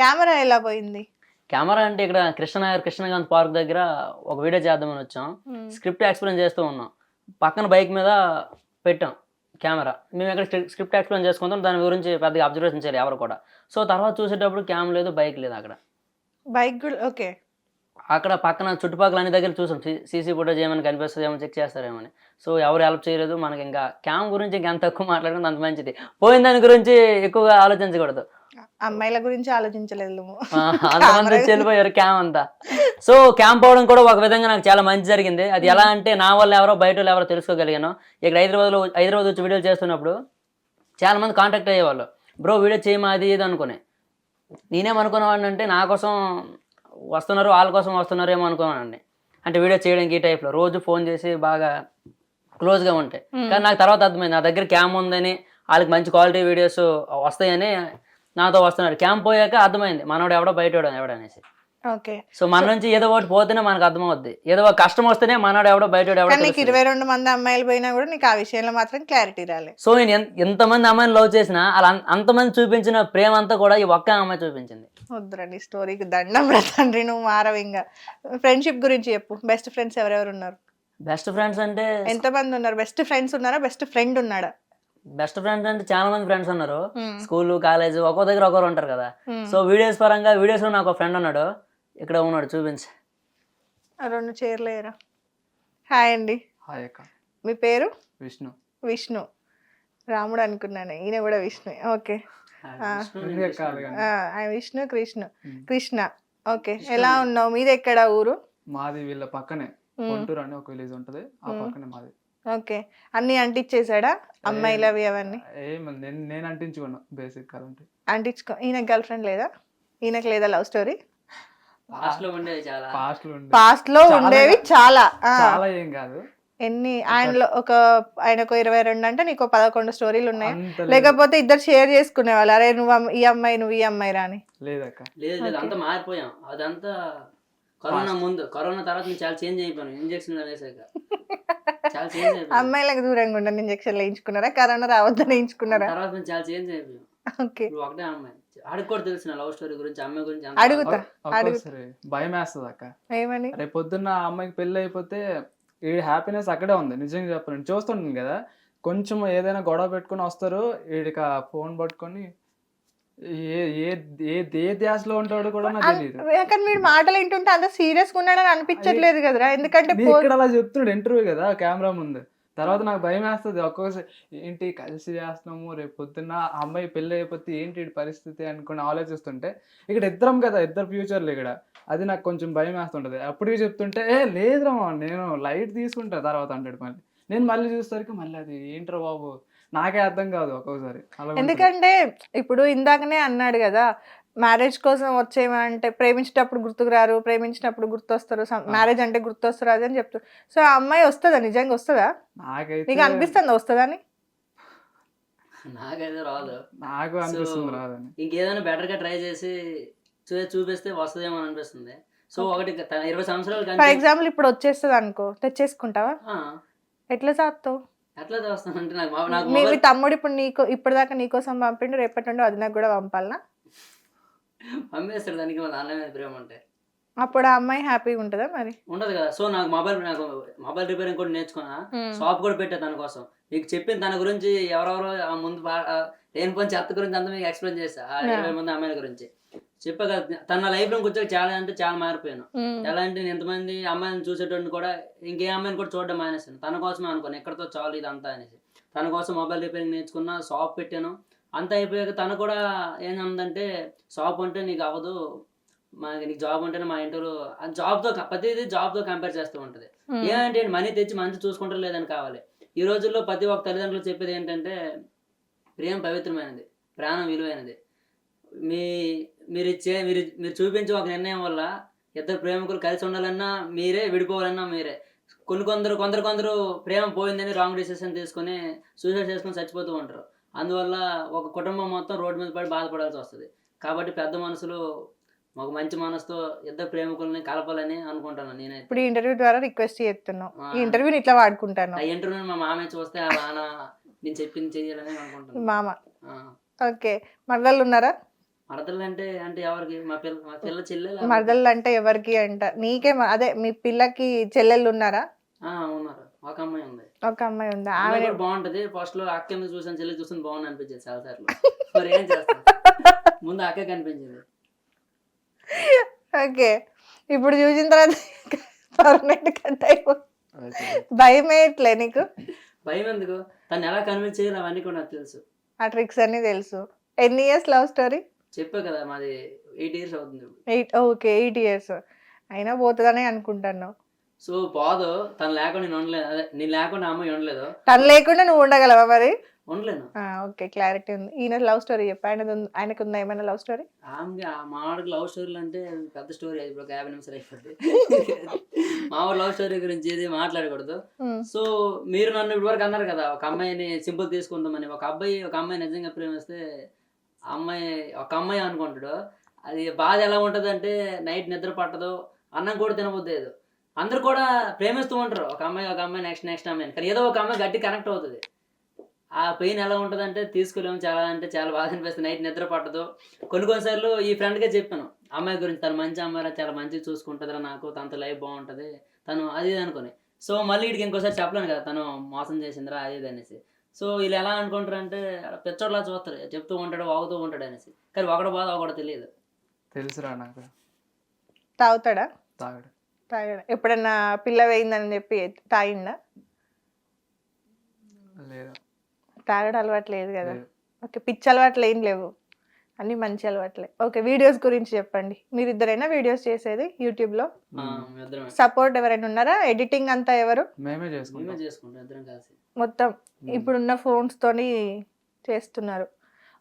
Camera ఎలా పోయింది? Camera అంటే ఇక్కడ కృష్ణనగర్ కృష్ణకాంత్ పార్క్ దగ్గర ఒక వీడియో చేద్దామని వచ్చాం. స్క్రిప్ట్ ఎక్స్ప్లెయిన్ చేస్తూ ఉన్నాం. పక్కన బైక్ మీద పెట్టాం కెమెరా. మేము ఇక్కడ స్క్రిప్ట్ ఎక్స్ప్లెయిన్ చేసుకుంటాం. దాని గురించి పెద్దగా అబ్జర్వేషన్ చేయాలి ఎవరు కూడా. సో తర్వాత చూసేటప్పుడు క్యామ్ లేదు బైక్ లేదు అక్కడ. Bike okay. అక్కడ పక్కన చుట్టుపక్కల అన్ని దగ్గర చూసాం. సీసీ ఫుటేజ్ ఏమైనా కనిపిస్తుంది ఏమైనా చెక్ చేస్తారేమని. సో ఎవరు హెల్ప్ చేయలేదు. మనకి ఇంకా క్యామ్ గురించి ఇంకా ఎంత తక్కువ మాట్లాడుకుంటే అంత మంచిది. పోయిన దాని గురించి ఎక్కువగా ఆలోచించకూడదు. అమ్మాయిల గురించి ఆలోచించలేదు. అంతమంది క్యామ్ అంతా. సో క్యాంప్ అవడం కూడా ఒక విధంగా నాకు చాలా మంచి జరిగింది. అది ఎలా అంటే నా వల్ల ఎవరో బయట వాళ్ళు ఎవరో తెలుసుకోగలిగాను. ఇక్కడ హైదరాబాద్లో హైదరాబాద్ వచ్చి వీడియోలు చేస్తున్నప్పుడు చాలా మంది కాంటాక్ట్ అయ్యేవాళ్ళు. బ్రో వీడియో చేయమా అది ఇది అనుకుని. నేనేమనుకునేవాడిని అంటే నా కోసం వస్తున్నారు వాళ్ళ కోసం వస్తున్నారేమో అనుకున్నానండి అంటే వీడియో చేయడానికి ఈ టైప్లో రోజు ఫోన్ చేసి బాగా క్లోజ్గా ఉంటాయి కానీ నాకు తర్వాత అర్థమైంది నా దగ్గర క్యామ్ ఉందని వాళ్ళకి మంచి క్వాలిటీ వీడియోస్ వస్తాయని నాతో వస్తున్నారు క్యామ్ పోయాక అర్థమైంది. మనోడు ఎవడో బయట ఎవడనేసి. ఓకే. సో మన నుంచి ఏదో ఒకటి పోతేనే మనకు అర్థమవుద్ది. ఏదో ఒక కష్టం వస్తేనే మనోడు ఎవడో బయట ఎవడో నీకు. ఇరవై రెండు మంది అమ్మాయిలు పోయినా కూడా నీకు ఆ విషయంలో మాత్రం క్లారిటీ రాలే. సో నేను ఎంత- ఎంతమంది అమ్మాయిని లవ్ చేసినా అలా అంతమంది చూపించిన ప్రేమ అంతా కూడా ఈ ఒక్క అమ్మాయి చూపించింది. వద్దురండి స్టోరీకి దండం తండ్రి నువ్వు మారవు ఇంకా. ఫ్రెండ్షిప్ గురించి చెప్పు. బెస్ట్ ఫ్రెండ్స్ ఎవరెవరు ఉన్నారు? బెస్ట్ ఫ్రెండ్స్ అంటే ఎంతమంది ఉన్నారు? బెస్ట్ ఫ్రెండ్స్ ఉన్నారా? బెస్ట్ ఫ్రెండ్ ఉన్నాడా? బెస్ట్ ఫ్రెండ్స్ అంటే చాలా మంది ఫ్రెండ్స్ ఉన్నారు. స్కూల్ కాలేజ్ ఒక్కో దగ్గర ఒకరు ఉంటారు కదా. సో వీడియోస్ పరంగా వీడియోస్లో నాకు ఒక ఫ్రెండ్ ఉన్నాడు. ఇక్కడ ఉన్నాడు చూపించి. ఆ రెండు చీరలేరా హాయ్ అండి. హాయ్ అక్క. మీ పేరు? విష్ణు. విష్ణు. రాముడు అనుకున్నాను. ఈయన కూడా విష్ణు. ఓకే. విష్ణు. కృష్ణ. కృష్ణ. ఓకే. ఎలా ఉన్నావు? మీది ఎక్కడ ఊరు? మాది వీళ్ళ పక్కనే. గుంటూరు అని ఒక విలేజ్ ఉంటది. ఆ. పక్కనే మాది. ఓకే. అన్ని అంటించేసాడా అమ్మాయిలు అవి అవన్నీ నేను నేను అంటించుకున్నా బేసిక్ కాదంటే అంటించుకో. ఈయన గర్ల్ ఫ్రెండ్ లేదా? ఈయనకు లేదా లవ్ స్టోరీ? లాస్ట్లో ఉండేది చాలా. పాస్ట్లో ఉండే పాస్ట్లో చాలా ఉండేవి చాలా. చాలా ఏం కాదు. ఎన్ని? ఆయనలో ఒక ఆయనకు ఇరవై రెండు అంటే నీకు పదకొండు స్టోరీలు ఉన్నాయి. లేకపోతే ఇద్దరు షేర్ చేసుకునేవాళ్ళు. అరే నువ్వు ఈ అమ్మాయి నువ్వు ఈ అమ్మాయి రాని లేదక్క. లేదు లేదు. అంతా మారిపోయాం. అదంతా కరోనా ముందు. కరోనా తర్వాత నేను చాలా చేంజ్ అయిపోయాను. ఇంజక్షన్ వేసాక అమ్మాయిలకు దూరంగా ఉండని ఇంజక్షన్ వేయించుకున్నారా? కరోనా రావద్దని వేయించుకున్నారా? తర్వాత నేను చాలా చేంజ్ అయిపోయాం ఓకే. ఇప్పుడు ఒకటే అమ్మాయి. ఆడికి కూడా తెలిసిన లవ్ స్టోరీ గురించి అమ్మాయి గురించి అంత. అడుగుతా అడుగు ఒక్కొక్కసారి భయం వేస్తుంది అక్క. ఏమని? రేపు పొద్దున్న ఆ అమ్మాయికి పెళ్ళి అయిపోతే ఈ హ్యాపీనెస్ అక్కడే ఉంది నిజంగా చెప్పాను చూస్తుంటాను కదా కొంచెం ఏదైనా గొడవ పెట్టుకొని వస్తారు వీడికి ఆ ఫోన్ పట్టుకొని ఏ ఏ ఏ ఏ ధ్యాసలో ఉంటాడో కూడా నాకు తెలియదు కానీ మీరు మాటలు వింటుంటే అంత సీరియస్గా ఉన్నాడని అనిపించట్లేదు కదరా? ఎందుకంటే ఇక్కడ అలా చెప్తున్నాడు ఇంటర్వ్యూ కదా కెమెరా ముందు. తర్వాత నాకు భయం వేస్తుంది ఒక్కొక్కసారి ఏంటి కలిసి చేస్తున్నాము రేపు పొద్దున్న అమ్మాయి పెళ్ళి అయిపోతే ఏంటి పరిస్థితి అనుకుని ఆలోచిస్తుంటే ఇక్కడ ఇద్దరం కదా ఇద్దరు ఫ్యూచర్లు ఇక్కడ. అది నాకు కొంచెం భయం వేస్తుంటది. అప్పటికి చెప్తుంటే ఏ లేదురా నేను లైట్ తీసుకుంటా. తర్వాత అంటాడు మళ్ళీ. నేను మళ్ళీ చూసేసరికి మళ్ళీ అది ఏంట్రా బాబు? నాకే అర్థం కాదు ఉంటది. ఎందుకంటే ఇప్పుడు ఇందాకనే అన్నాడు కదా మ్యారేజ్ కోసం వచ్చేమంటే ప్రేమించేటప్పుడు గుర్తుకు రారు ప్రేమించినప్పుడు గుర్తొస్తారు మ్యారేజ్ అంటే గుర్తొస్తారు అది అని చెప్తారు సో ఆ అమ్మాయి వస్తుందా? నిజంగా వస్తుందా? నాకైతే నీకు అనిపిస్తుంది వస్తుందని నాకైతే రాదు. నాకు అనిపిస్తుంది రాదని. ఇంకేదైనా బెటర్గా ట్రై చేసి చూ చూపిస్తే వస్తుందేమో అని అనిపిస్తుంది. సో ఒకటి ఇరవై సంవత్సరాలు ఫర్ ఎగ్జాంపుల్ ఇప్పుడు వచ్చేస్తుంది అనుకో తెచ్చేసుకుంటావా? ఎట్లా చేస్తావు ఎట్లా చేస్తానంటే నాకు నాకు మీ తమ్ముడు ఇప్పుడు నీకు ఇప్పటిదాకా నీకోసం పంపిండు రేపటి నుండి అది నాకు కూడా పంపాలనా? పంపేస్తాడు దానికి మా నాన్న మీద ప్రేమ ఉంటే. అప్పుడు ఆ అమ్మాయి హ్యాపీగా ఉంటుందా మరి? ఉండదు కదా. సో నాకు మొబైల్ నాకు మొబైల్ రిపేరింగ్ కూడా నేర్చుకున్నా షాప్ కూడా పెట్టా తన కోసం. మీకు చెప్పిన తన గురించి ఎవరెవరో ముందు లేని పని చెత్త గురించి అంతా మీకు ఎక్స్ప్లెయిన్ చేస్తా. ఇరవై మంది అమ్మాయిల గురించి. చెప్పా కదా తన లైఫ్లో వచ్చాక చాలా అంటే చాలా మారిపోయాను. ఎలా అంటే నేను ఎంతమంది అమ్మాయిని చూసేటోడిని కూడా ఇంకే అమ్మాయిని కూడా చూడడం మానేసాను తన కోసమే అనుకోను ఎక్కడితో చాలు ఇదంతా అనేసి. తన కోసం మొబైల్ రిపేరింగ్ నేర్చుకున్నా షాప్ పెట్టాను. అంతా అయిపోయాక తను కూడా ఏందంటే షాప్ అంటే నీకు అవ్వదు మనకి నీకు జాబ్ ఉంటేనే మా ఇంట్లో జాబ్తో ప్రతిదీ జాబ్తో కంపేర్ చేస్తూ ఉంటుంది. ఏమంటే మనీ తెచ్చి మంచి చూసుకుంటారు లేదని కావాలి. ఈ రోజుల్లో ప్రతి ఒక్క తల్లిదండ్రులు చెప్పేది ఏంటంటే ప్రేమ పవిత్రమైనది ప్రాణం విలువైనది. మీ మీరు ఇచ్చే మీరు మీరు చూపించే ఒక నిర్ణయం వల్ల ఇద్దరు ప్రేమికులు కలిసి ఉండాలన్నా మీరే విడిపోవాలన్నా మీరే. కొన్ని కొందరు కొందరు కొందరు ప్రేమ పోయిందని రాంగ్ డిసిషన్ తీసుకొని సూసైడ్ చేసుకొని చచ్చిపోతూ ఉంటారు. అందువల్ల ఒక కుటుంబం మొత్తం రోడ్డు మీద పడి బాధపడాల్సి వస్తుంది. కాబట్టి పెద్ద మనసులు ఒక మంచి మనసుతో ఇద్దరు ప్రేమికుల్ని కలపాలని అనుకుంటాను నేనైతే. ఇప్పుడు ఇంటర్వ్యూ ద్వారా రిక్వెస్ట్. ఈ ఇంటర్వ్యూని ఇట్లా వాడుకుంటాను. ఆ ఇంటర్వ్యూ మా మామయ్య చూస్తే ఆ నాన్న నేను చెప్పింది చెయ్యాలని అనుకుంటున్నాను. మామ. ఓకే. మగళ్ళు ఉన్నారా? మరదలు అంటే అంటే ఎవరికి? మా పిల్ల మా పిల్ల చెల్లెలు? మరదళ్ళు అంటే ఎవరికి అంట? నీకే మ- అదే మీ పిల్లకి చెల్లెళ్ళు ఉన్నారా? ఉన్నారు. ఒక అమ్మాయి ఉంది. ఒక అమ్మాయి ఉందా. ఆమె బాగుంటది. ఫస్ట్లో అక్క ఎందుకు చూసాను చెల్లి చూసాను బాగుంది అనిపించింది చాలా సార్లు. మరి ఏం చేస్తాం? ముందు అక్క కనిపించింది. ఓకే. ఇప్పుడు చూసిన తర్వాత పర్మనెంట్ కట్ అయిపో భయం వేయట్లే నీకు? భయం ఎందుకు? తను ఎలా కన్విన్స్ చేయాలి అవన్నీ కూడా నాకు తెలుసు. ఆ ట్రిక్స్ అన్ని తెలుసు. ఎన్ని ఇయర్స్ లవ్ స్టోరీ చెప్పా కదా మాది ఎయిట్ ఇయర్స్ అవుతుంది ఇప్పుడు. ఎయిట్ ఓకే ఎయిట్ ఇయర్స్ అయినా పోతుందని అనుకుంటాను సో పోదు తను లేకుండా నేను ఉండలేదు అదే నేను లేకుండా అమ్మాయి ఉండలేదు? తను లేకుండా నువ్వు ఉండగలవా మరి? ఉండలేను. ఓకే క్లారిటీ ఉంది. ఈయన లవ్ స్టోరీ చెప్పు. ఆయన ఆయనకు ఉందా ఏమైనా లవ్ స్టోరీ ఆమెకి ఆ మావాడికి లవ్ స్టోరీలు అంటే పెద్ద స్టోరీ ఇప్పుడు ఒక యాభై నిమిషాలు అయిపోద్ది. మావాడు లవ్ స్టోరీ గురించి ఏది మాట్లాడకూడదు. సో మీరు నన్ను ఇప్పటి వరకు అన్నారు కదా ఒక అమ్మాయిని సింపుల్ తీసుకుందామని. ఒక అబ్బాయి ఒక అమ్మాయి నిజంగా ప్రేమిస్తే అమ్మాయి ఒక అమ్మాయి అనుకుంటాడు. అది బాధ ఎలా ఉంటుంది అంటే నైట్ నిద్ర పట్టదు అన్నం కూడా తినబోద్దు అందరు కూడా ప్రేమిస్తూ ఉంటారు. ఒక అమ్మాయి ఒక అమ్మాయి నెక్స్ట్ నెక్స్ట్ అమ్మాయి కానీ ఏదో ఒక అమ్మాయి గట్టి కనెక్ట్ అవుతుంది. ఆ పెయిన్ ఎలా ఉంటుంది అంటే తీసుకోలేము చాలా అంటే చాలా బాధ అనిపిస్తుంది. నైట్ నిద్ర పట్టదు. కొన్ని కొన్నిసార్లు ఈ ఫ్రెండ్గా చెప్పాను. అమ్మాయి గురించి తను మంచి అమ్మాయి చాలా మంచిగా చూసుకుంటుందిరా నాకు తనతో లైఫ్ బాగుంటుంది. తను అది అనుకుని. సో మళ్ళీ వీడికి ఇంకోసారి చెప్పలేను కదా తను మోసం చేసిందిరా అది అనేసి. సో వీళ్ళు ఎలా అనుకుంటారు అంటే పిచ్చోడ్లా చూస్తారు చెప్తూ ఉంటాడు వాగుతూ ఉంటాడు అనేసి. కానీ ఒకడు బాధ ఒకడు తెలియదు. తెలుసురా నాకు. తాగుతాడా? తాగడు. తాగాడా? ఎప్పుడన్నా పిల్ల వేయిందని చెప్పి తాగిండా? లేదు. తాగడం అలవాటు లేదు కదా. ఓకే పిచ్చి అలవాట్లు ఏం లేవు. అన్ని మంచి అలవాట్లే. ఓకే వీడియోస్ గురించి చెప్పండి. మీరు ఇద్దరైనా వీడియోస్ చేసేది యూట్యూబ్లో? ఆ, ఇద్దరం సపోర్ట్ ఎవరైనా ఉన్నారా? ఎడిటింగ్ అంతా ఎవరు? మేమే మేమే చేసుకుంటాం చేసుకుంటాం ఇద్దరం కలిసి. మొత్తం ఇప్పుడున్న phones తోని చేస్తున్నారు.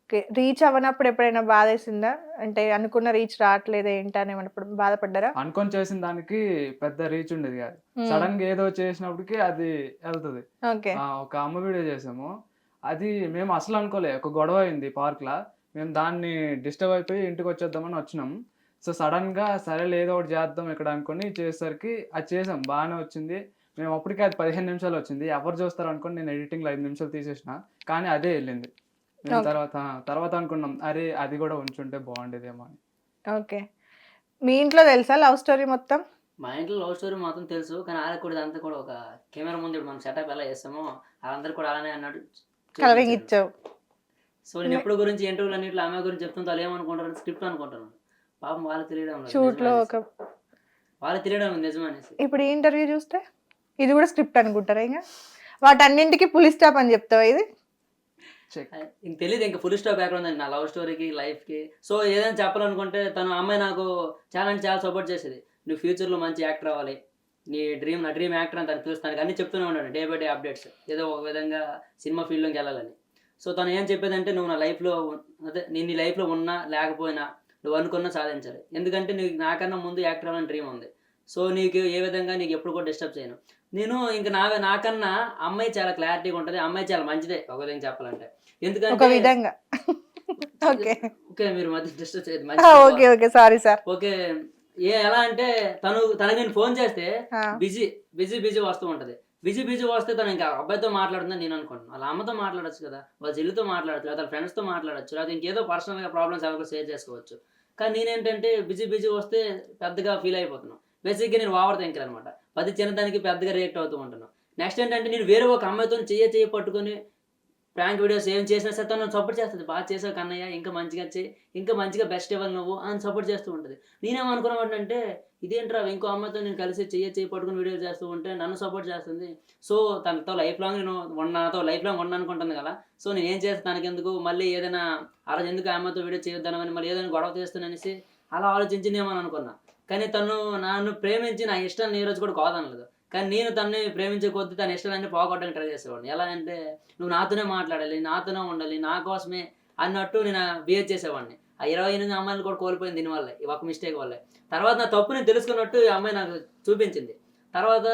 ఓకే రీచ్ అవ్వనప్పుడు ఎప్పుడైనా బాధేసిందా? అంటే అనుకున్న రీచ్ రావట్లేదు ఏంటని ఏమన్నప్పుడు బాధపడ్డారా? అనుకొని చేసిన దానికి పెద్ద రీచ్ ఉండేది కాదు. Hmm. సడన్గా ఏదో చేసినప్పటికి అది వెళ్తుంది. ఒక అమ్మ వీడియో చేసాము. అది మేము అసలు అనుకోలే. ఒక గొడవ అయింది పార్క్ లా. మేము దాన్ని డిస్టర్బ్ అయిపోయి ఇంటికి వచ్చేద్దామని వచ్చినాం. సో సడన్గా సరే ఏదో ఒకటి చేద్దాం ఇక్కడ అనుకొని చేసేసరికి అది చేసాం. బాగానే వచ్చింది. మేము అప్పటికే అది పదిహేను నిమిషాలు వచ్చింది. ఎవరు చూస్తారు అనుకోని నేను ఎడిటింగ్లో ఐదు నిమిషాలు తీసేసిన. కానీ అదే వెళ్ళింది. మేము. తర్వాత తర్వాత అనుకున్నాం అరే అది కూడా ఉంచుంటే బాగుండేదేమో అని. ఓకే. మీ ఇంట్లో తెలుసా లవ్ స్టోరీ మొత్తం? మా ఇంట్లో లవ్ స్టోరీ మాత్రం తెలుసు కానీ వాళ్ళకి కూడా ఇదంతా కూడా ఒక కెమెరా ముందు ఇప్పుడు మనం సెటప్ ఎలా చేస్తామో వాళ్ళందరూ కూడా అలానే అన్నట్టు కలరింగ్. ఇచ్చావు. సో నేను ఎప్పుడు గురించి ఇంటర్వ్యూలు అన్నింటిలో ఆమె గురించి చెప్తుంటే వాళ్ళు ఏమనుకుంటారు స్క్రిప్ట్ అనుకుంటాను పాపం వాళ్ళకి తెలియడం లేదు, షూట్లో నిజమనేసి. ఒక వాళ్ళకి తెలియడం నిజమనేసి ఇప్పుడు ఈ ఇంటర్వ్యూ చూస్తే? ఇది కూడా స్క్రిప్ట్ అనుకుంటారా ఇంకా? వాటన్నింటికి పులి స్టాప్ అని చెప్తావా ఇది? ఇంక తెలియదు ఇంకా ఫుల్ స్టాప్ బ్యాక్గ్రౌండ్ అండి. నా లవ్ స్టోరీకి లైఫ్కి సో ఏదైనా చెప్పాలనుకుంటే తను అమ్మాయి నాకు చాలా అంటే చాలా సపోర్ట్ చేసేది. నువ్వు ఫ్యూచర్లో మంచి యాక్టర్ అవ్వాలి. నీ డ్రీమ్ నా డ్రీమ్ యాక్టర్ అని తను పిలుస్తాను. అన్ని చెప్తూనే ఉన్నాడు. డే బై డే అప్డేట్స్ ఏదో ఒక విధంగా సినిమా ఫీల్డ్లోకి వెళ్ళాలని. సో తను ఏం చెప్పేదంటే నువ్వు నా లైఫ్లో అదే నేను నీ లైఫ్లో ఉన్నా లేకపోయినా నువ్వు అనుకున్నా సాధించాలి. ఎందుకంటే నీకు నాకన్నా ముందు యాక్టర్ అవ్వాలని డ్రీమ్ ఉంది. సో నీకు ఏ విధంగా నీకు ఎప్పుడు కూడా డిస్టర్బ్ చేయను. నేను ఇంకా నా నాకన్నా అమ్మాయి చాలా క్లారిటీగా ఉంటుంది. అమ్మాయి చాలా మంచిదే ఒక విధంగా చెప్పాలంటే. ఎందుకంటే విధంగా. ఓకే. ఓకే మీరు మధ్య డిస్టర్బ్ చేయదు okay okay. Sorry sir okay. ఏ ఎలా అంటే తను తనకి నేను ఫోన్ చేస్తే బిజీ బిజీ బిజీ వస్తూ ఉంటది. బిజీ బిజీ వస్తే తను ఇంకా అబ్బాయితో మాట్లాడుతుందని నేను అనుకుంటున్నాను వాళ్ళ అమ్మతో మాట్లాడొచ్చు కదా. వాళ్ళ చెల్లితో మాట్లాడచ్చు లేదా ఫ్రెండ్స్తో మాట్లాడచ్చు లేదా ఇంకేదో పర్సనల్గా ప్రాబ్లమ్స్ ఎవరికో షేర్ చేసుకోవచ్చు. కానీ నేనేంటంటే బిజీ బిజీ వస్తే పెద్దగా ఫీల్ అయిపోతున్నాను బేసిక్గా నేను ఓవర్ థింకర్ అనమాట ప్రతి చిన్నదానికి పెద్దగా రియాక్ట్ అవుతూ ఉంటాను. నెక్స్ట్ ఏంటంటే నేను వేరే ఒక అమ్మాయితో చెయ్యి చేయ పట్టుకొని ప్రాంక్ వీడియోస్ ఏం చేసినా సరే తను సపోర్ట్ చేస్తుంది. బాగా చేసావు కన్నయ్య ఇంకా మంచిగా చేయి ఇంకా మంచిగా బెస్ట్ ఇవ్వాలి నువ్వు అని సపోర్ట్ చేస్తూ ఉంటుంది. నేనేమనుకున్నామంటే ఇదేంట్రా ఇంకో అమ్మాయితో నేను కలిసి చెయ్యి చేయి పట్టుకుని వీడియో చేస్తూ ఉంటే నన్ను సపోర్ట్ చేస్తుంది. సో తనతో లైఫ్ లాంగ్ నేను నాతో లైఫ్ లాంగ్ ఉండనుకుంటుంది అనుకుంటుంది కదా. సో నేను ఏం చేస్తాను తనకి ఎందుకు? మళ్ళీ ఏదైనా ఆ రోజు ఎందుకు ఆ అమ్మాయితో వీడియో చేయొద్దానని మళ్ళీ ఏదైనా గొడవ చేస్తాననేసి అలా ఆలోచించి నేను అనుకున్నా. కానీ తను నన్ను ప్రేమించి నా ఇష్టాన్ని ఈరోజు రోజు కూడా కాదనలేదు. కానీ నేను తనని ప్రేమించే కొద్దీ తన ఇష్టాలన్నీ పోగొట్టడానికి ట్రై చేసేవాడిని. ఎలా అంటే నువ్వు నాతోనే మాట్లాడాలి నాతోనే ఉండాలి నా కోసమే అన్నట్టు నేను బిహేవ్ చేసేవాడిని. ఆ ఇరవై ఎనిమిది అమ్మాయిలు కూడా కోల్పోయింది దీనివల్ల ఈ ఒక మిస్టేక్ వల్లే. తర్వాత నా తప్పు నేను తెలుసుకున్నట్టు ఈ అమ్మాయి నాకు చూపించింది. తర్వాత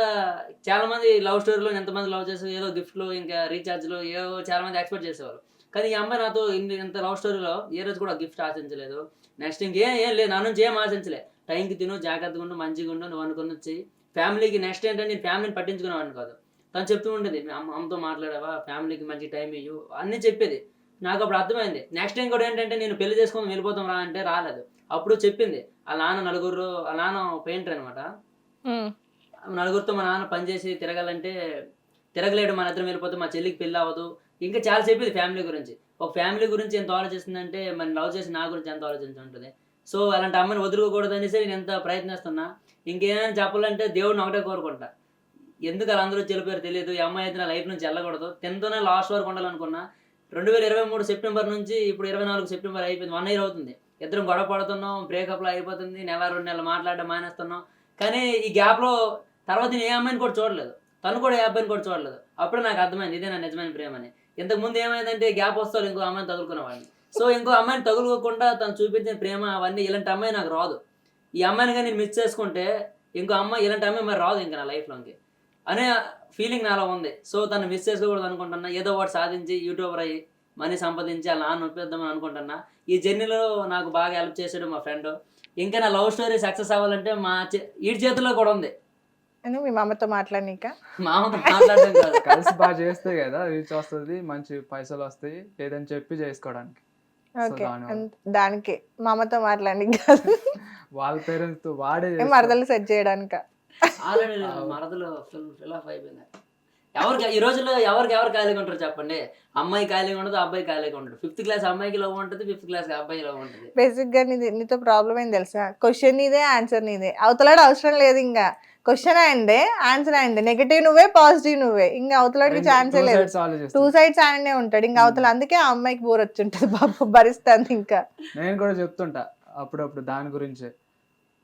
చాలా మంది లవ్ స్టోరీలో ఎంతమంది లవ్ చేసి ఏదో గిఫ్ట్లు ఇంకా రీఛార్జ్లు ఏవో చాలామంది ఎక్స్పెక్ట్ చేసేవారు. కానీ ఈ అమ్మాయి నాతో ఇంత లవ్ స్టోరీలో ఏ రోజు కూడా గిఫ్ట్ ఆశించలేదు. నెక్స్ట్ ఇంకేం ఏం లేదు నా నుంచి ఏం ఆశించలే. టైంకి తిను జాగ్రత్తగా ఉండు మంచిగా ఉండు నువ్వు అనుకుని వచ్చి ఫ్యామిలీకి నెక్స్ట్ ఏంటంటే నేను ఫ్యామిలీని పట్టించుకునేవాడిని కాదు. తను చెప్తూ ఉండేది అమ్మతో మాట్లాడావా? ఫ్యామిలీకి మంచి టైం ఇవ్వు అన్నీ చెప్పేది. నాకు అప్పుడు అర్థమైంది. నెక్స్ట్ టైం కూడా ఏంటంటే నేను పెళ్ళి చేసుకొని వెళ్ళిపోతాం రా అంటే రాలేదు. అప్పుడు చెప్పింది వాళ్ళ నాన్న నలుగురు వాళ్ళ నాన్న పెయింటర్ అనమాట. నలుగురితో మా నాన్న పనిచేసి తిరగాలంటే తిరగలేడు మన ఇద్దరం వెళ్ళిపోతే మా చెల్లికి పెళ్ళి అవ్వదు. ఇంకా చాలా చెప్పింది ఫ్యామిలీ గురించి. ఒక ఫ్యామిలీ గురించి ఎంత ఆలోచిస్తుందంటే మరి లవ్ చేసి నా గురించి ఎంత ఆలోచించుంటుంది సో అలాంటి అమ్మని వదులుకోకూడదు అనేసి నేను ఎంత ప్రయత్నిస్తున్నా. ఇంకేమైనా చెప్పాలంటే దేవుడిని ఒకటే కోరుకుంటా. ఎందుకు అలా అందరూ చెల్లిపోయారు తెలియదు. ఈ అమ్మాయి అయితే నా లైఫ్ నుంచి వెళ్ళకూడదు. టెన్త్నే లాస్ట్ వరకు ఉండాలనుకున్నా. రెండు వేల ఇరవై మూడు సెప్టెంబర్ నుంచి ఇప్పుడు ఇరవై నాలుగు సెప్టెంబర్ అయిపోయింది. వన్ ఇయర్ అవుతుంది. ఇద్దరం గొడవ పడుతున్నాం బ్రేకప్లో అయిపోతుంది. నెల రెండు నెలలు మాట్లాడడం మానేస్తున్నాం. కానీ ఈ గ్యాప్లో తర్వాత నేను ఏ అమ్మాయిని కూడా చూడలేదు. తను కూడా ఏ అబ్బాయిని కూడా చూడలేదు. అప్పుడే నాకు అర్థమైంది ఇదే నా నిజమైన ప్రేమ అని ఇంతకు ముందు ఏమైందంటే గ్యాప్ వస్తారు ఇంకో అమ్మాయిని తగులుకునేవాడిని. సో ఇంకో అమ్మాయిని తగులుకోకుండా తను చూపించిన ప్రేమ అవన్నీ ఇలాంటి అమ్మాయి నాకు రాదు. ఈ అమ్మాయిని కానీ నేను మిస్ చేసుకుంటే ఇంకో అమ్మాయి ఇలాంటి అమ్మాయి మరి రాదు ఇంకా నా లైఫ్లోకి అనే ఫీలింగ్ నాలో ఉంది. సో తను మిస్ చేసుకోకూడదు అనుకుంటున్నా ఏదో ఒకటి సాధించి యూట్యూబర్ అయ్యి మనీ సంపాదించి అలా నాన్న ఒప్పిద్దామని అనుకుంటున్నా. ఈ జర్నీలో నాకు బాగా హెల్ప్ చేశాడు మా ఫ్రెండ్ ఇంకా నా లవ్ స్టోరీ సక్సెస్ అవ్వాలంటే మా చే- వీడి చేతుల్లో కూడా ఉంది. మీ మామతో మాట్లాడనీక? మామతో మాట్లాడడం కాదు. కలిసి బాగా చేస్తే కదా రీచ్ వస్తుంది మంచి పైసలు వస్తాయి ఏదని చెప్పి చేసుకోవడానికి. ఓకే. దానికే మామతో మాట్లాడనీకి కాదు. వాళ్ళ పేరెంట్స్తో వాడే. మరదలు సెట్ చేయడానిక? ఆల్రెడీ మరదలు ఫుల్ ఫిల్ ఆఫ్ అయిపోయింది ఎవరికి ఈ రోజుల్లో ఎవరికి ఎవరు ఖాళీగా ఉంటారు చెప్పండి? అమ్మాయి ఖాళీగా ఉండదు అబ్బాయి ఖాళీగా ఉండదు ఫిఫ్త్ క్లాస్ అమ్మాయికి లవ్ ఉంటుంది ఫిఫ్త్ క్లాస్ అబ్బాయి లవ్ ఉంటుంది. బేసిక్గా నీది నీతో ప్రాబ్లం ఏం తెలుసా? క్వశ్చన్ నీదే ఆన్సర్ నీదే. అవతలాడు అవసరం లేదు ఇంకా. క్వశ్చన్ అయిందే ఆన్సర్ అయింది. నెగటివ్ నువ్వే పాజిటివ్ నువ్వే. ఇంకా అవతలాడికి రెండు- ఛాన్సే లేదు. టూ సైడ్స్ ఆయనే ఉంటాడు. ఇంకా అవతల అందుకే ఆ అమ్మాయికి బోర్ వచ్చింటది బాబు భరిస్తుంది ఇంకా. నేను కూడా చెప్తుంటా అప్పుడప్పుడు దాని గురించే.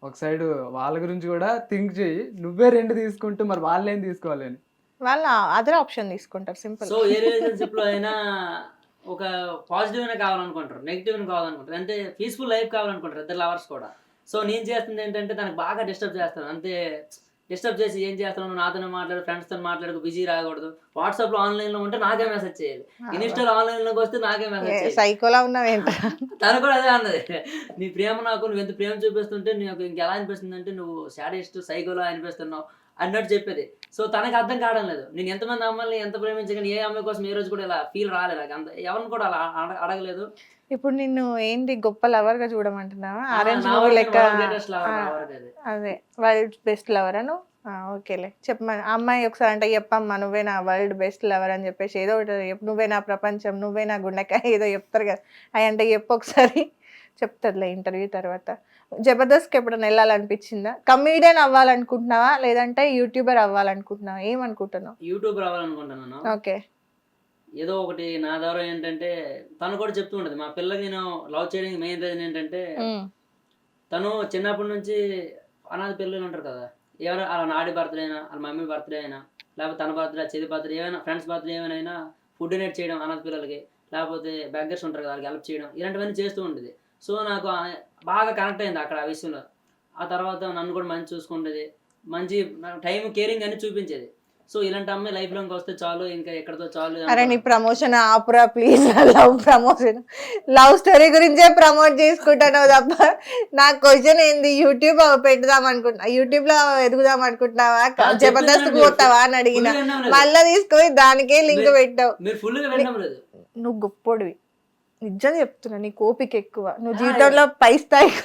ఒక సైడ్ వాళ్ళ గురించి కూడా థింక్ చేయి. నువ్వే రెండు తీసుకుంటూ మరి వాళ్ళేం తీసుకోవాలి అని. వాళ్ళు అదర్ ఆప్షన్ తీసుకుంటారు సింపుల్ సో ఏ రిలేషన్షిప్లో అయినా ఒక పాజిటివ్ అయినా కావాలనుకుంటారు నెగిటివ్ అయినా కావాలనుకుంటారు. అంటే పీస్ఫుల్ లైఫ్ కావాలనుకుంటారు ఇద్దరు లవర్స్ కూడా. సో నేను చేస్తుంది ఏంటంటే తనకు బాగా డిస్టర్బ్ చేస్తాను. అంతే డిస్టర్బ్ చేసి ఏం చేస్తున్నావు? నువ్వు నాతోనే మాట్లాడు ఫ్రెండ్స్తో మాట్లాడుకు బిజీ రాకూడదు. వాట్సాప్లో ఆన్లైన్లో ఉంటే నాకే మెసేజ్ చేయాలి ఇన్స్టాలో ఆన్లైన్లోకి వస్తే నాకే మెసేజ్ సైకోలా ఉన్నావు? తను కూడా అదే అన్నది. నీ ప్రేమ నాకు నువ్వు ఎంత ప్రేమ చూపిస్తుంటే నీకు ఇంకెలా అనిపిస్తుంది అంటే నువ్వు సాడిస్ట్ సైకోలా అనిపిస్తున్నావు. అన్నట్టు చెప్పేది. సో తనకి అర్థం కావడం లేదు. నేను ఎంతమంది అమ్మాయిని ఎంత ప్రేమించగానే ఏ అమ్మాయి కోసం ఏ రోజు కూడా ఇలా ఫీల్ రాలేదు నాకు. అంత ఎవరిని కూడా అలా అడ- అడగలేదు. ఇప్పుడు నిన్ను ఏంటి గొప్ప లవర్గా చూడమంటున్నావా? ఆరెంజ్ లెక్క అది. వరల్డ్ బెస్ట్ లవర్ అను ఓకేలే. చెప్పమని ఆ అమ్మాయి ఒకసారి అంటే చెప్పమ్మా నువ్వే నా వరల్డ్ బెస్ట్ లవర్ అని చెప్పేసి ఏదో ఒకటి చెప్పు. నువ్వే నా ప్రపంచం నువ్వే నా గుండెకాయ ఏదో చెప్తారు కదా. అవి అంటే చెప్పు ఒకసారి చెప్తారులే ఇంటర్వ్యూ తర్వాత. జబర్దస్త్కి ఎప్పుడైనా వెళ్ళాలనిపించిందా? కమీడియన్ అవ్వాలనుకుంటున్నావా? లేదంటే యూట్యూబర్ అవ్వాలనుకుంటున్నావా? ఏమనుకుంటున్నావు? యూట్యూబ్ రావాలనుకుంటున్నాను ఓకే. ఏదో ఒకటి నా ద్వారా ఏంటంటే తను కూడా చెప్తూ ఉంటుంది మా పిల్లకి నేను లవ్ చేయడానికి మెయిన్ రీజన్ ఏంటంటే తను చిన్నప్పటి నుంచి అనాథ పిల్లలు ఉంటారు కదా ఎవరు వాళ్ళ నాడి బర్త్డే అయినా వాళ్ళ మమ్మీ బర్త్డే అయినా లేకపోతే తన బర్త్డే చెల్లి బర్త్డే ఏమైనా ఫ్రెండ్స్ బర్త్డే ఏమైనా ఫుడ్ డొనేట్ చేయడం అనాథ పిల్లలకి లేకపోతే బెగ్గర్స్ ఉంటారు కదా వాళ్ళకి హెల్ప్ చేయడం ఇలాంటివన్నీ చేస్తూ ఉండేది సో నాకు బాగా కనెక్ట్ అయింది అక్కడ ఆ విషయంలో. ఆ తర్వాత నన్ను కూడా మంచి చూసుకుంటేది. మంచి టైం కేరింగ్ అని చూపించేది. సో ఇలాంటి అమ్మాయి లైఫ్లోకి వస్తే చాలు ఇంకా ఎక్కడితో చాలు అరే నీ promotion ఆపురా please love promotion love story గురించే ప్రమోట్ చేసుకుంటాను తప్ప నా క్వశ్చన్ ఏంది? యూట్యూబ్ పెట్టుదాం అనుకుంటున్నా. యూట్యూబ్లో ఎదుగుదాం అనుకుంటున్నావా? జబర్దస్త్. పోతావా అని అడిగిన. మళ్ళా తీసుకొని దానికే లింక్ పెట్టావు. నువ్వు గొప్పోడివి. నిజం చెప్తున్నా నీ కోపిక ఎక్కువ. నువ్వు జీవితంలో పై స్థాయికి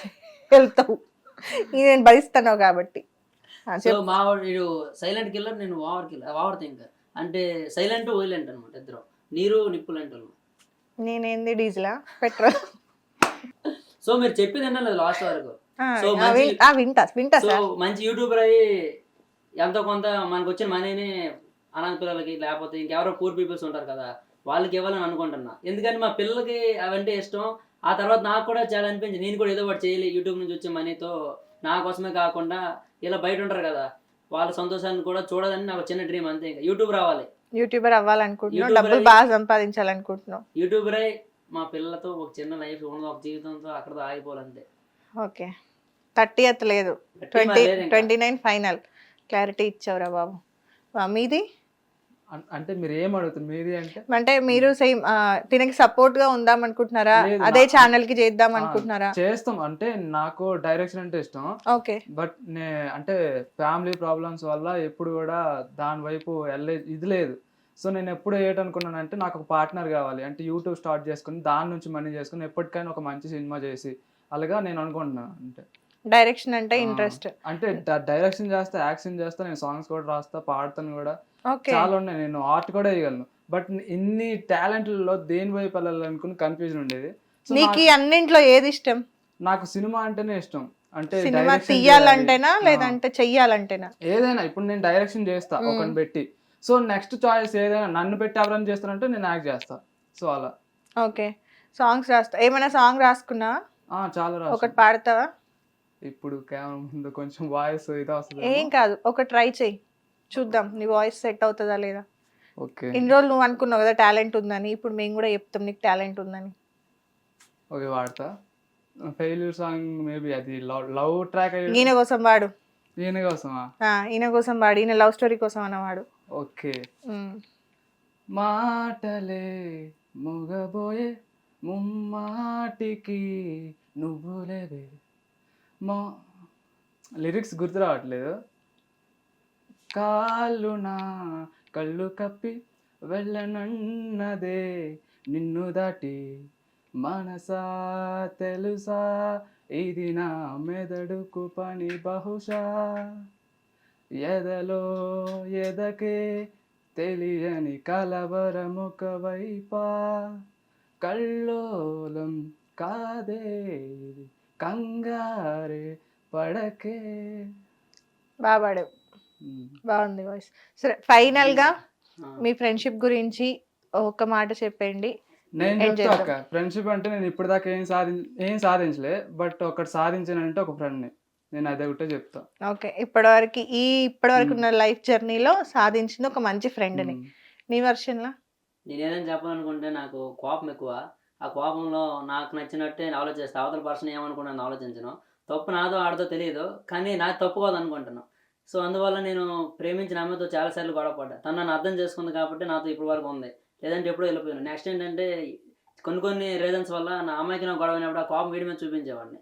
వెళ్తావు. ఇది నేను భరిస్తున్నావు కాబట్టి. సో మా వాడు సైలెంట్ కిల్లర్ నేను ఓవర్ కిల్లర్ ఓవర్ థింకర్ అంటే సైలెంట్ వైలెంట్ అనమాట ఇద్దరు. నీరు నిప్పు లాంటి వాళ్ళు నేనేంది డీజిలా పెట్రోల్? సో మీరు చెప్పింది వినలేదు లాస్ట్ వరకు. ఆ, వింటా వింటా సో మంచి యూట్యూబర్ అయ్యి ఎంతో కొంత మనకు వచ్చిన మనీని అనాథ పిల్లలకి లేకపోతే ఇంకెవరో పూర్ పీపుల్స్ ఉంటారు కదా వాళ్ళకి ఇవ్వాలని అనుకుంటున్నా. ఎందుకంటే మా పిల్లలకి అవంటే ఇష్టం. ఆ తర్వాత నాకు కూడా చాలా అనిపించింది. నేను కూడా ఏదో ఒకటి చేయాలి. యూట్యూబ్ నుంచి వచ్చే మనీతో నా కోసమే కాకుండా ఇలా బయట ఉంటారు కదా వాళ్ళ సంతోషాన్ని కూడా చూడాలని నాకు చిన్న డ్రీమ్ అంతే ఇంకా. యూట్యూబ్ రావాలి. యూట్యూబర్ అవ్వాలనుకుంటున్నావు YouTuber డబ్బులు బాగా సంపాదించాలనుకుంటున్నావు. యూట్యూబర్ అయి మా పిల్లలతో ఒక చిన్న లైఫ్ ఉండదు ఒక జీవితంతో అక్కడతో ఆగిపోవాలంతే. ఓకే. థర్టీ లేదు twenty. Twenty nine final. Clarity ఇచ్చావురా బాబు. మీది? అంటే మీరు ఏం అడుగుతుంది మీది అంటే? అంటే మీరు సేమ్ దీనికి సపోర్ట్గా ఉందాం అనుకుంటున్నారా అదే ఛానల్కి చేద్దాం అనుకుంటున్నారా చేస్తాం. అంటే నాకు డైరెక్షన్ అంటే ఇష్టం. ఓకే. బట్ నే అంటే ఫ్యామిలీ ప్రాబ్లమ్స్ వల్ల ఎప్పుడు కూడా దాని వైపు వెళ్ళే ఇది లేదు. సో నేను ఎప్పుడు ఏంటనుకున్నానంటే నాకు ఒక పార్ట్నర్ కావాలి. అంటే యూట్యూబ్ స్టార్ట్ చేసుకుని దాని నుంచి మనీ చేసుకుని ఎప్పటికైనా ఒక మంచి సినిమా చేసి అలాగా నేను అనుకుంటున్నాను అంటే. డైరెక్షన్ అంటే ఇంట్రెస్ట్. అంటే డైరెక్షన్ చేస్తా యాక్షన్ చేస్తా నేను సాంగ్స్ కూడా రాస్తా పాడతాను కూడా. చాలా ఉన్నాయి. నేను ఆర్ట్ కూడా వేయగలను. బట్ ఇన్ని టాలెంట్లలో దేని వైపు వెళ్ళాలనుకుని కన్ఫ్యూజన్ ఉండేది. నీకు అన్నింట్లో ఏది ఇష్టం? నాకు సినిమా అంటేనే ఇష్టం. అంటే సినిమా తీయాలంటేనా. లేదంటే చెయ్యాలంటేనా? ఏదైనా ఇప్పుడు నేను డైరెక్షన్ చేస్తా మ్మ్. ఒకరిని పెట్టి. సో నెక్స్ట్ చాయిస్ ఏదైనా నన్ను పెట్టి ఎవరైనా చేస్తారంటే నేను యాక్ట్ చేస్తా. సో అలా. ఓకే. సాంగ్స్ రాస్తా. ఏమైనా సాంగ్ రాసుకున్నావా ఆ, చాలా రాసు. ఒకటి పాడతావా? ఇప్పుడు ముందు కొంచెం వాయిస్ ఇది వస్తుంది ఏం కాదు. ఒక ట్రై చెయ్యి. చూద్దాం నీ వాయిస్ సెట్ అవుతుందా లేదా? ఓకే. ఇన్ని రోజులు నువ్వు అనుకున్నావు కదా టాలెంట్ ఉందని ఇప్పుడు మేము కూడా చెప్తాం నీకు టాలెంట్ ఉందని. ఓకే వాడతా. ఫెయిల్యూర్ సాంగ్ మేబీ అది లవ్ లవ్ ట్రాక్ ఈయన కోసం వాడు. ఈయన కోసమా? ఈయన కోసం వాడు ఈయన లవ్ స్టోరీ కోసం అన్నవాడు ఓకే. మాటలే ముగబోయే ముమ్మాటికి నువ్వులేవే మా లిరిక్స్ గుర్తు రావట్లేదు. కాళ్ళు నా కళ్ళు కప్పి వెళ్ళనన్నదే నిన్ను దాటి మనసా తెలుసా? ఇది నా మెదడుకు పని బహుశా? ఎదలో ఎదకే తెలియని కలవరముక వైపా కళ్ళోలం కాదే కంగారే పడకే. బాబాడు. బాగుంది వాయిస్. సరే ఫైనల్గా ఆ. మీ ఫ్రెండ్షిప్ గురించి ఒక మాట చెప్పండి. నేను చెప్తా ఫ్రెండ్షిప్ అంటే నేను ఇప్పటిదాకా ఏం సాధి ఏం సాధించలే బట్ ఒకటి సాధించానంటే ఒక ఫ్రెండ్ని. నేను అదే ఒకటే చెప్తా. ఓకే ఇప్పటివరకు ఈ ఇప్పటివరకు ఉన్న లైఫ్ జర్నీలో సాధించిన ఒక మంచి ఫ్రెండ్ని. నీ వర్షన్లో? నేనేదైనా చెప్పాలనుకుంటే నాకు కోపం ఎక్కువ. ఆ కోపంలో నాకు నచ్చినట్టే నేను ఆలోచిస్తాను అవతల పర్సన్ ఏమనుకున్నాను ఆలోచించను. తప్పు నాదో ఆడదో తెలియదు కానీ నాకు తప్పు కాదు అనుకుంటున్నాను సో అందువల్ల నేను ప్రేమించిన అమ్మాయితో చాలాసార్లు గొడవ పడ్డా. తను నన్ను అర్థం చేసుకుంది కాబట్టి నాతో ఇప్పటి వరకు ఉంది. లేదంటే ఎప్పుడో వెళ్ళిపోయాను. నెక్స్ట్ ఏంటంటే కొన్ని కొన్ని రీజన్స్ వల్ల నా అమ్మాయికి నా గొడవ అయినప్పుడు ఆ కోపం వీడి మీద చూపించేవాడిని.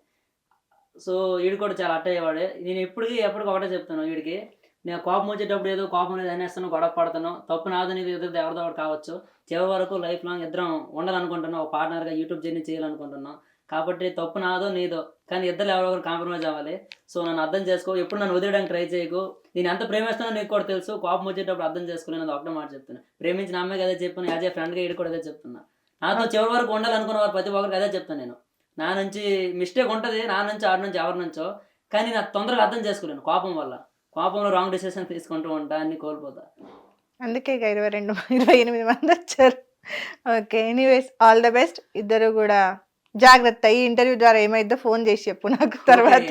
సో వీడు కూడా చాలా అట్ట అయ్యేవాడు. నేను ఎప్పటికీ ఎప్పటికీ ఒకటే చెప్తాను వీడికి. నేను కోపం వచ్చేటప్పుడు ఏదో కోపం అనేది అనేస్తాను గొడవ పడతాను. తప్పు నాదో నీది ఎదురు ఎవరిదో ఒకటి కావచ్చు. చివరి వరకు లైఫ్ లాంగ్ ఇద్దరం ఉండాలనుకుంటున్నాం. ఒక పార్ట్నర్గా యూట్యూబ్ జర్నీ చేయాలనుకుంటున్నాం. కాబట్టి తప్పు నాదో నీదో కానీ ఇద్దరు ఎవరో ఒకరు కాంప్రమైజ్ అవ్వాలి. సో నన్ను అర్థం చేసుకో ఎప్పుడు నన్ను వదిలేయడానికి ట్రై చేయకు. నేను ఎంత ప్రేమిస్తానో నీకు కూడా తెలుసు. కోపం వచ్చేటప్పుడు అర్థం చేసుకోలేని ఒకటే మాట చెప్తున్నా. ప్రేమించిన అమ్మాయికి అదే చెప్పాను యాజ్ ఏ ఫ్రెండ్గా ఇటు కూడా అదే చెప్తున్నా. నాతో చివరి వరకు ఉండాలనుకున్న వారు ప్రతి ఒక్కరికి అదే చెప్తాను నేను. నా నుంచి మిస్టేక్ ఉంటుంది నా నుంచి ఆడి నుంచి ఎవరి నుంచో. కానీ నాకు తొందరగా అర్థం చేసుకోలేను కోపం వల్ల. కోపంలో రాంగ్ డెసిషన్ తీసుకుంటూ ఉంటా అన్ని కోల్పోతా. అందుకే ఇరవై రెండు ఇరవై ఎనిమిది మంది వచ్చారు. Okay anyways all the best ఇద్దరు కూడా జాగ్రత్త ఈ ఇంటర్వ్యూ ద్వారా ఏమైందో ఫోన్ చేసి చెప్పు నాకు తర్వాత.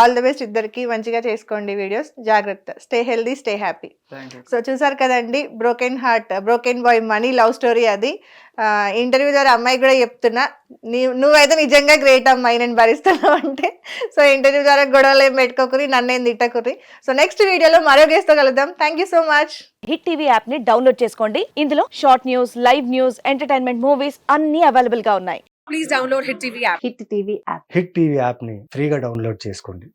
ఆల్ ద బెస్ట్ ఇద్దరికి మంచిగా చేసుకోండి వీడియోస్. జాగ్రత్త. Stay healthy stay happy so చూసారు కదండి broken heart broken boy Mani love story అది. ఇంటర్వ్యూ ద్వారా అమ్మాయి కూడా చెప్తున్నా నీ నువ్వైతే నిజంగా గ్రేట్ అమ్మాయి నేను భరిస్తున్నావు అంటే సో ఇంటర్వ్యూ ద్వారా గొడవలు ఏం పెట్టుకోకురి నన్నేం తిట్టకురి సో నెక్స్ట్ వీడియోలో మరో గేస్తో కలుద్దాం. Thank you so much hit TV యాప్ని డౌన్లోడ్ చేసుకోండి. ఇందులో short news live news entertainment movies అన్ని అవైలబుల్గా ఉన్నాయి. Please download Hit TV app. Hit TV app hit TV యాప్ని ఫ్రీగా డౌన్లోడ్ చేసుకోండి.